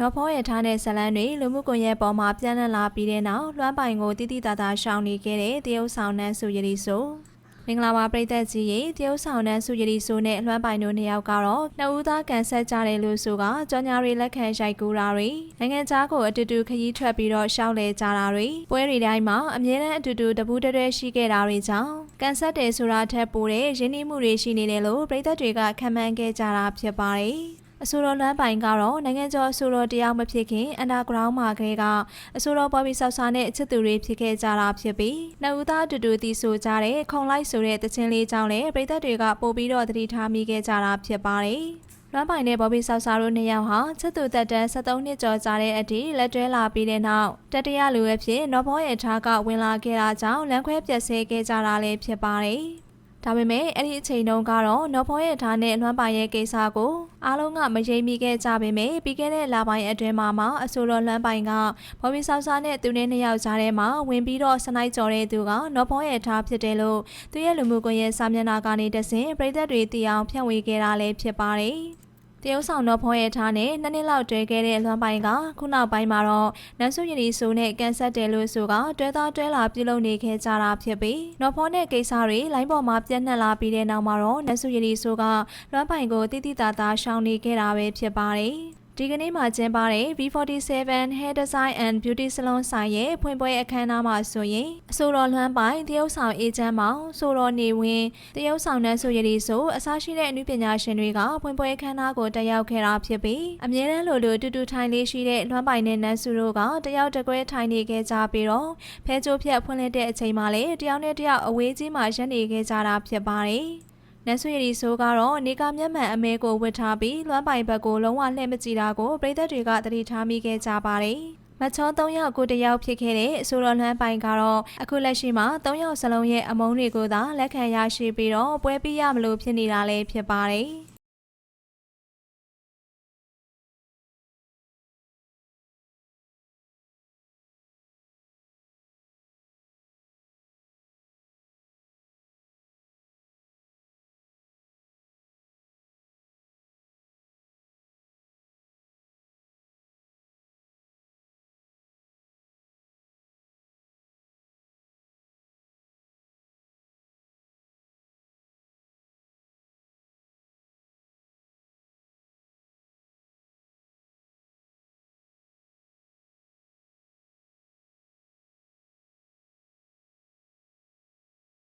နော်ဖောရဲ့ထားတဲ့ဇလန်းတွေလူမှုကွန်ရက်ပေါ်မှာပြန့်နှံ့လာပြီးတဲ့နောက်လွှမ်းပိုင်ကိုတိတိတသာရှောင်နေခဲ့တဲ့တရုတ်ဆောင်နှန်းစုရည်ဆိုမင်္ဂလာပါပြည်သက်ကြီးရေတရုတ်ဆောင်နှန်းစုရည်ဆိုနဲ့လွှမ်းပိုင်တို့နှစ်ယောက်ကတော့နှစ်ဦးသားကန်ဆက်ကြတယ်လို့ဆိုကကြောင်ညာတွေလက်ခံရိုက်ကူတာတွေနိုင်ငံခြားကိုအတူတူခရီးထွက်ပြီးတော့ရှောက်လဲကြတာတွေပွဲတွေတိုင်းမှာအမြဲတမ်းအတူတူတပူးတရဲရှိခဲ့တာတွေကြောင့်ကန်ဆက်တယ်ဆိုတာထက်ပိုတဲ့ရင်းနှီးမှုတွေရှိနေတယ်လို့ပြည်သက်တွေကခံမှန်းခဲ့ကြတာဖြစ်ပါတယ် အဆိုတော်လမ်းပိုင်ကတော့နိုင်ငံကျော်အဆိုတော်တယောက်မဖြစ်ခင်အန်ဒါဂရောင်းမှာကလေးကအဆိုတော်ပေါ်ပြီးဆောက်စားနဲ့အချစ်သူတွေဖြစ်ခဲ့ကြတာဖြစ်ပြီးနှစ်ဦးသားအတူတူတီးဆိုကြတဲ့ခုံလိုက်ဆိုတဲ့တခြင်းလေးကြောင့်လည်းပြည်သက်တွေကပို့ပြီးတော့သတိထားမိခဲ့ကြတာဖြစ်ပါတယ်။လွမ်းပိုင်နဲ့ဘော်ဘီဆောက်စားတို့နှစ်ယောက်ဟာချစ်သူတက်တန်း73နှစ်ကျော်ကြာတဲ့အထိလက်တွဲလာပြီးတဲ့နောက်တတရလူရဲ့ဖြစ်နော်ဘောရဲ့ထားကဝင်လာခဲ့တာကြောင့်လမ်းခွဲပြက်ဆဲခဲ့ကြတာလည်းဖြစ်ပါတယ်။ ဒါပေမဲ့အဲ့ဒီအချိန်တုန်းကတော့နော်ဖောရဲ့ထားနဲ့လွှမ်းပိုင်ရဲ့ကိစ္စကိုအားလုံးကမယိမ့်မိခဲ့ကြပေမဲ့ပြီးခဲ့တဲ့လပိုင်းအတွင်းမှာမှအဆိုတော်လွှမ်းပိုင်ကဘော်ဘီဆောက်စားနဲ့သူနဲ့နှစ်ယောက်ကြားထဲမှာဝင်ပြီးတော့စနိုက်ကြော်တဲ့သူကနော်ဖောရဲ့ထားဖြစ်တယ်လို့သူရဲ့လူမှုကွန်ရက်စာမျက်နှာကနေတဆင့်ပြည်သက်တွေသိအောင်ဖြန့်ဝေခဲ့တာလည်းဖြစ်ပါတယ်။ တရုတ်ဆောင်တော့ဖောရဲထားနဲ့နှစ်နှစ်လောက်တွဲခဲ့တဲ့လွမ်းပိုင်ကခုနောက်ပိုင်းမှာတော့နန်းစုရည်ဆိုနဲ့ကန်ဆက်တယ်လို့ဆိုကတွဲသားတွဲလာပြုလုပ်နေခဲ့ကြတာဖြစ်ပြီးနော်ဖောနဲ့ကိစ္စတွေလိုင်းပေါ်မှာပြန့်နှံ့လာပြီးတဲ့နောက်မှာတော့နန်းစုရည်ဆိုကလွမ်းပိုင်ကိုတိတိတသာရှောင်နေခဲ့တာပဲဖြစ်ပါတယ် ဒီကနေ့မှာကျင်းပတဲ့ V47 Hair Design and Beauty Salon ဆိုင်ရဲ့ဖွင့်ပွဲအခမ်းအနားမှာဆိုရင်အဆိုတော်လွှမ်းပိုင်တရုတ်ဆောင်အေဂျင့်မောင်ဆိုတော်နေဝင်းတရုတ်ဆောင်နှန်းဆိုရည်ဆိုအစားရှိတဲ့အနုပညာရှင်တွေကဖွင့်ပွဲအခမ်းအနားကိုတက်ရောက်ခဲ့တာဖြစ်ပြီးအမြဲတမ်းလိုလိုတူတူထိုင်လေးရှိတဲ့လွှမ်းပိုင်နဲ့နန်းစုတို့ကတယောက်တကွဲထိုင်နေခဲ့ကြပြီးတော့ဖဲကြိုးဖြတ်ဖွင့်လက်တဲ့အချိန်မှာလည်းတယောက်နဲ့တယောက်အဝေးကြီးမှာရပ်နေခဲ့ကြတာဖြစ်ပါတယ်။ နန်းဆွေရီဆိုးကတော့နေကမျက်မှန်အမဲကိုဝတ်ထားပြီးလွမ်းပိုင်ဘက်ကိုလုံးဝလှည့်မကြည့်တာကိုပြည်သက်တွေကသတိထားမိခဲ့ကြပါတယ်။မချော၃ယောက်ကိုတယောက်ဖြစ်ခဲ့တဲ့အဆိုတော်လွမ်းပိုင်ကတော့အခုလက်ရှိမှာ၃ယောက်စလုံးရဲ့အမုန်းတွေကိုသာလက်ခံရရှိပြီးတော့ပွဲပြီးရမလို့ဖြစ်နေတာလည်းဖြစ်ပါတယ်။